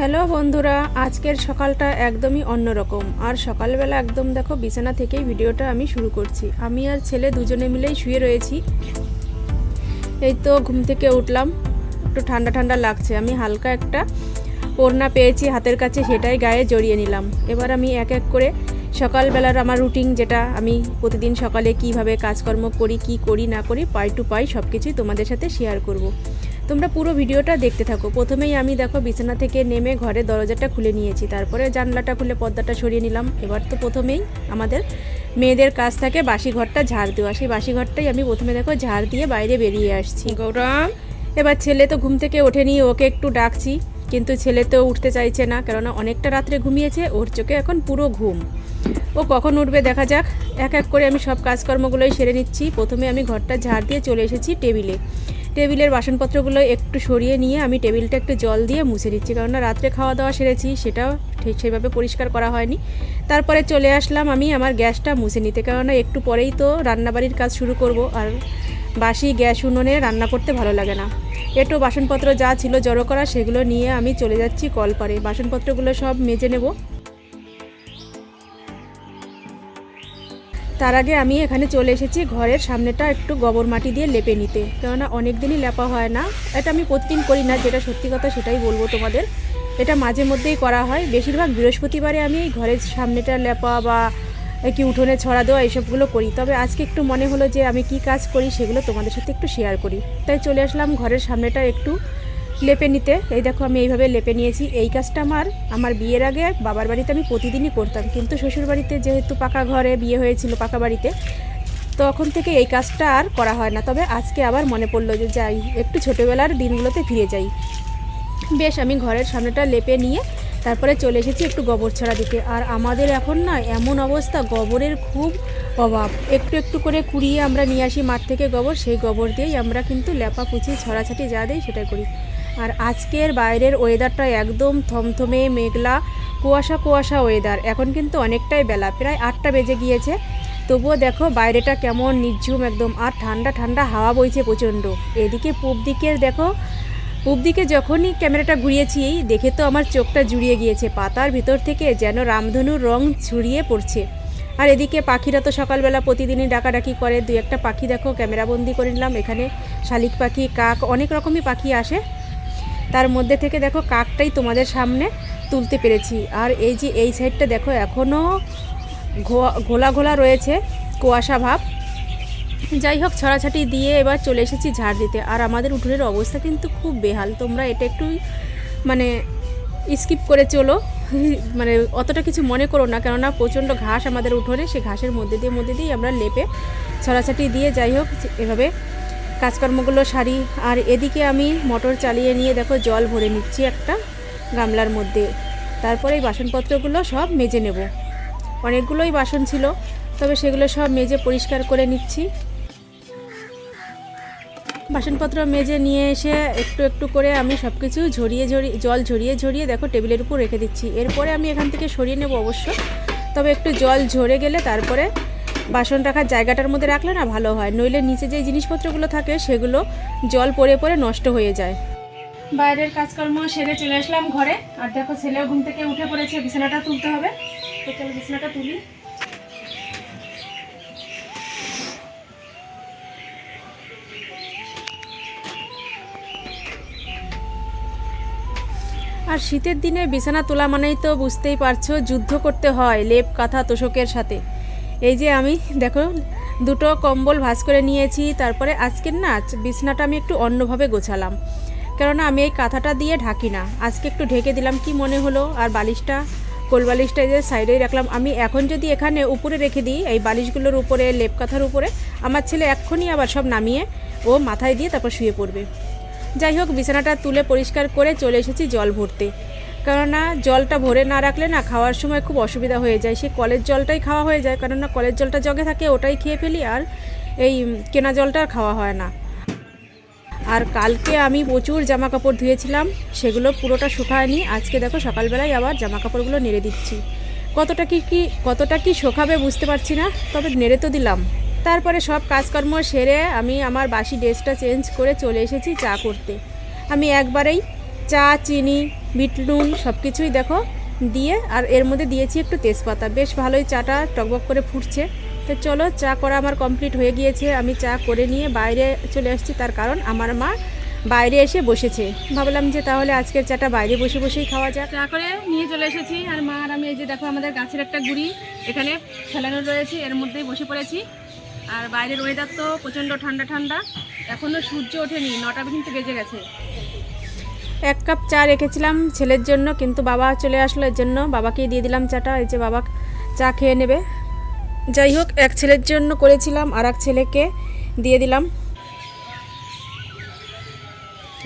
Hello বন্ধুরা, আজকের সকালটা একদমই অন্যরকম। আর সকালবেলা একদম দেখো বিছানা থেকেই ভিডিওটা আমি শুরু করছি। আমি আর ছেলে দুজনে মিলেই শুয়ে রয়েছি। এই তো ঘুম থেকে উঠলাম। একটু ঠান্ডা ঠান্ডা লাগছে। আমি হালকা একটা ওড়না পেয়েছি হাতের কাছে, সেটাই গায়ে জড়িয়ে নিলাম। এবার আমি এক এক করে সকালবেলার আমার রুটিন, যেটা আমি প্রতিদিন সকালে কীভাবে কাজকর্ম করি, কি করি, না করি, পাই টু পাই সব কিছুই তোমাদের সাথে শেয়ার করব। তোমরা পুরো ভিডিওটা দেখতে থাকো। প্রথমেই আমি দেখো বিছানা থেকে নেমে ঘরে দরজাটা খুলে নিয়েছি। তারপরে জানলাটা খুলে পর্দাটা সরিয়ে নিলাম। এবার তো প্রথমেই আমাদের মেয়েদের কাজ থাকে বাসি ঘরটা ঝাড় দেওয়া। সেই বাসি ঘরটাই আমি প্রথমে দেখো ঝাড় দিয়ে বাইরে বেরিয়ে আসছি। গৌরম। এবার ছেলে তো ঘুম থেকে ওঠেনি ওকে একটু ডাকছি। কিন্তু ছেলে তো উঠতে চাইছে না কেননা অনেকটা রাত্রে ঘুমিয়েছে ওর চোখে এখন পুরো ঘুম। ও কখন উঠবে দেখা যাক। এক এক করে আমি সব কাজকর্মগুলোই সেরে নিচ্ছি। প্রথমে আমি ঘরটা ঝাড় দিয়ে চলে এসেছি টেবিলে। টেবিলের বাসনপত্রগুলো একটু সরিয়ে নিয়ে আমি টেবিলটা একটু জল দিয়ে মুছে দিচ্ছি কেননা রাত্রে খাওয়া দাওয়া সেরেছি, সেটাও ঠিক সেইভাবে পরিষ্কার করা হয়নি। তারপরে চলে আসলাম আমি আমার গ্যাসটা মুছে নিতে। কেননা একটু পরেই তো রান্নাবাড়ির কাজ শুরু করব আর বাসি গ্যাস উনুনে রান্না করতে ভালো লাগে না। একটু বাসনপত্র যা ছিল জড়ো করা সেগুলো নিয়ে আমি চলে যাচ্ছি কল কলপারে। বাসনপত্রগুলো সব মেজে নেব। তার আগে আমি এখানে চলে এসেছি ঘরের সামনেটা একটু গোবর মাটি দিয়ে লেপে নিতে। কেননা অনেক দিনই লেপা হয় না। এটা আমি প্রতিদিন করি না, যেটা সত্যি কথা সেটাই বলব তোমাদের। এটা মাঝে মধ্যেই করা হয়। বেশিরভাগ বৃহস্পতিবারে আমি ঘরের সামনেটা লেপা বা কি উঠোনে ছড়া দেওয়া এইসবগুলো করি। তবে আজকে একটু মনে হলো যে আমি কি কাজ করি সেগুলো তোমাদের সাথে একটু শেয়ার করি। তাই চলে আসলাম ঘরের সামনেটা একটু। লেপে নিতে। এই দেখো, আমি এইভাবে লেপে নিয়েছি। এই কাজটা আমার আমার বিয়ের আগে বাবার বাড়িতে আমি প্রতিদিনই করতাম। কিন্তু শ্বশুর বাড়িতে যেহেতু পাকা ঘরে বিয়ে হয়েছিল পাকা বাড়িতে, তখন থেকে এই কাজটা আর করা হয় না। তবে আজকে আবার মনে পড়ল যে যাই, একটু ছোটোবেলার দিনগুলোতে ফিরে যাই। বেশ, আমি ঘরের সামনেটা লেপে নিয়ে তারপরে চলে এসেছি একটু গোবর ছড়া দিতে। আর আমাদের এখন না এমন অবস্থা, গোবরের খুব অভাব। একটু একটু করে কুড়িয়ে আমরা নিয়ে আসি মাঠ থেকে গোবর, সেই গোবর দিয়েই আমরা কিন্তু লেপা পুচি ছড়াছাটি যা দেই সেটাই করি। আর আজকের বাইরের ওয়েদারটা একদম থমথমে মেঘলা, কুয়াশা কুয়াশা ওয়েদার এখন কিন্তু অনেকটাই বেলা, প্রায় আটটা বেজে গিয়েছে। তবুও দেখো, বাইরেটা কেমন নির্ঝুম একদম, আর ঠান্ডা ঠান্ডা হাওয়া বইছে প্রচণ্ড। এদিকে পূব দিকের দেখো, পূব দিকে যখনই ক্যামেরাটা ঘুরিয়েছি, দেখে তো আমার চোখটা জুড়িয়ে গিয়েছে। পাতার ভিতর থেকে যেন রামধনুর রং ছড়িয়ে পড়ছে। আর এদিকে পাখিরা তো সকালবেলা প্রতিদিনই ডাকাডাকি করে। দু একটা পাখি দেখো, ক্যামেরাবন্দি করে নিলাম। এখানে শালিক পাখি, কাক, অনেক রকমই পাখি আসে। তার মধ্যে থেকে দেখো কাকটাই তোমাদের সামনে তুলতে পেরেছি। আর এই যে এই সাইডটা দেখো এখনও ঘোলা ঘোলা রয়েছে কুয়াশা ভাব। যাই হোক, ছড়াছাটি দিয়ে এবার চলে এসেছি ঝাড় দিতে। আর আমাদের উঠোনের অবস্থা কিন্তু খুব বেহাল। তোমরা এটা একটু মানে স্কিপ করে চলো। মানে অতটা কিছু মনে করো না, কেননা প্রচণ্ড ঘাস আমাদের উঠোনে। সে ঘাসের মধ্যে দিয়ে মধ্যে দিয়ে আমরা লেপে ছড়াছাটি দিয়ে যাই হোক, এভাবে কাজকর্মগুলো সারি, আর এদিকে আমি মোটর চালিয়ে নিয়ে দেখো জল ভরে নিচ্ছি একটা গামলার মধ্যে। তারপরে এই বাসনপত্রগুলো সব মেজে নেব। অনেকগুলোই বাসন ছিল, তবে সেগুলো সব মেজে পরিষ্কার করে নিচ্ছি। বাসনপত্র মেজে নিয়ে এসে একটু একটু করে আমি সব কিছু ঝরিয়ে ঝরিয়ে জল ঝরিয়ে ঝরিয়ে দেখো টেবিলের উপর রেখে দিচ্ছি। এরপরে আমি এখান থেকে সরিয়ে নেব অবশ্য, তবে একটু জল ঝরে গেলে তারপরে বাসন রাখার জায়গাটার মধ্যে রাখলে না ভালো হয়। নইলে নিচে যে জিনিসপত্রগুলো থাকে সেগুলো জল পড়ে পড়ে নষ্ট হয়ে যায়। বাইরের কাজকর্ম সেরে চলে আসলাম ঘরে। আর দেখো ছেলেও ঘুম থেকে উঠে পড়েছে বিছানাটা তুলতে হবে। তো চলো বিছানাটা তুলি। আর শীতের দিনে বিছানা তোলা মানেই তো বুঝতেই পারছ যুদ্ধ করতে হয় লেপ কাঁথা তোষকের সাথে। এই যে আমি, দেখো, দুটো কম্বল ভাঁজ করে নিয়েছি, তারপরে আজকের না বিছনাটা আমি একটু অন্যভাবে গোছালাম। কেননা আমি এই কাঁথাটা দিয়ে ঢাকি না। আজকে একটু ঢেকে দিলাম, কি মনে হলো? আর বালিশটা, কোল বালিশটা যে সাইডেই রাখলাম। আমি এখন যদি এখানে উপরে রেখে দিই, এই বালিশগুলোর উপরে, লেপ কাঁথার উপরে, আমার ছেলে এক্ষুনি আবার সব নামিয়ে ও মাথায় দিয়ে তারপর শুয়ে পড়বে। যাই হোক, বিছানাটা তুলে পরিষ্কার করে চলে এসেছি জল ভরতে। কেননা জলটা ভরে না রাখলে না খাওয়ার সময় খুব অসুবিধা হয়ে যায়। সে কলের জলটাই খাওয়া হয়ে যায়, কেননা কলের জলটা জগে থাকে, ওটাই খেয়ে ফেলি আর এই কেনা জলটা আর খাওয়া হয় না। আর কালকে আমি প্রচুর জামা কাপড় ধুয়েছিলাম, সেগুলো পুরোটা শুকায়নি। আজকে দেখো সকালবেলায় আবার জামা কাপড়গুলো নেড়ে দিচ্ছি। কতটা কি কি, কতটা কি শোকাবে বুঝতে পারছি না, তবে নেড়ে তো দিলাম। তারপরে সব কাজকর্ম সেরে আমি আমার বাসি ড্রেসটা চেঞ্জ করে চলে এসেছি চা করতে। আমি একবারেই চা, চিনি বিট নুন সব কিছুই দেখো দিয়ে আর এর মধ্যে দিয়েছি একটু তেজপাতা। বেশ ভালোই চাটা টকবক করে ফুটছে। তো চলো চা করা আমার কমপ্লিট হয়ে গিয়েছে। আমি চা করে নিয়ে বাইরে চলে আসছি তার কারণ আমার মা বাইরে এসে বসেছে। ভাবলাম যে তাহলে আজকের চাটা বাইরে বসে বসেই খাওয়া যাক। চা করে নিয়ে চলে এসেছি। আর মা আর আমি এই যে দেখো আমাদের গাছের একটা গুড়ি এখানে ফেলানো রয়েছে। এর মধ্যেই বসে পড়েছি। আর বাইরের ওয়েদার তো প্রচণ্ড ঠান্ডা ঠান্ডা। এখনও সূর্য ওঠেনি। নটা কিন্তু বেজে গেছে। এক কাপ চা রেখেছিলাম ছেলের জন্য, কিন্তু বাবা চলে আসলো এর জন্য। বাবাকেই দিয়ে দিলাম চাটা, এই যে বাবা চা খেয়ে নেবে। যাই হোক, এক ছেলের জন্য করেছিলাম, আর এক ছেলেকে দিয়ে দিলাম।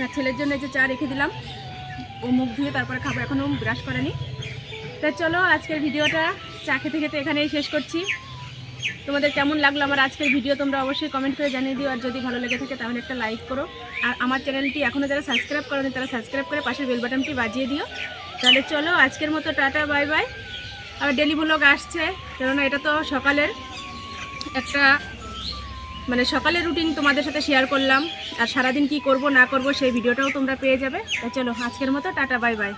এক ছেলের জন্য এই যে চা রেখে দিলাম। ও মুখ ধুয়ে তারপরে খাব, এখনও ব্রাশ করেনি। তা চলো, আজকের ভিডিওটা চা খেতে খেতে এখানেই শেষ করছি। তোমাদের কেমন লাগল আমার আজকের ভিডিও তোমরা অবশ্যই কমেন্ট করে জানিয়ে দিও, আর যদি ভালো লেগে থাকে তাহলে একটা লাইক করো। আর আমার চ্যানেলটি এখনও যারা সাবস্ক্রাইব করেনি, তারা সাবস্ক্রাইব করে পাশের বেল বাটনটি বাজিয়ে দিও। তাহলে চলো, আজকের মতো টাটা বাই বাই আর ডেলি ব্লগ আসছে, কেননা এটা তো সকালের একটা মানে সকালের রুটিন তোমাদের সাথে শেয়ার করলাম। আর সারাদিন কি করব, না করব, সেই ভিডিওটাও তোমরা পেয়ে যাবে। চলো, আজকের মতো টাটা বাই বাই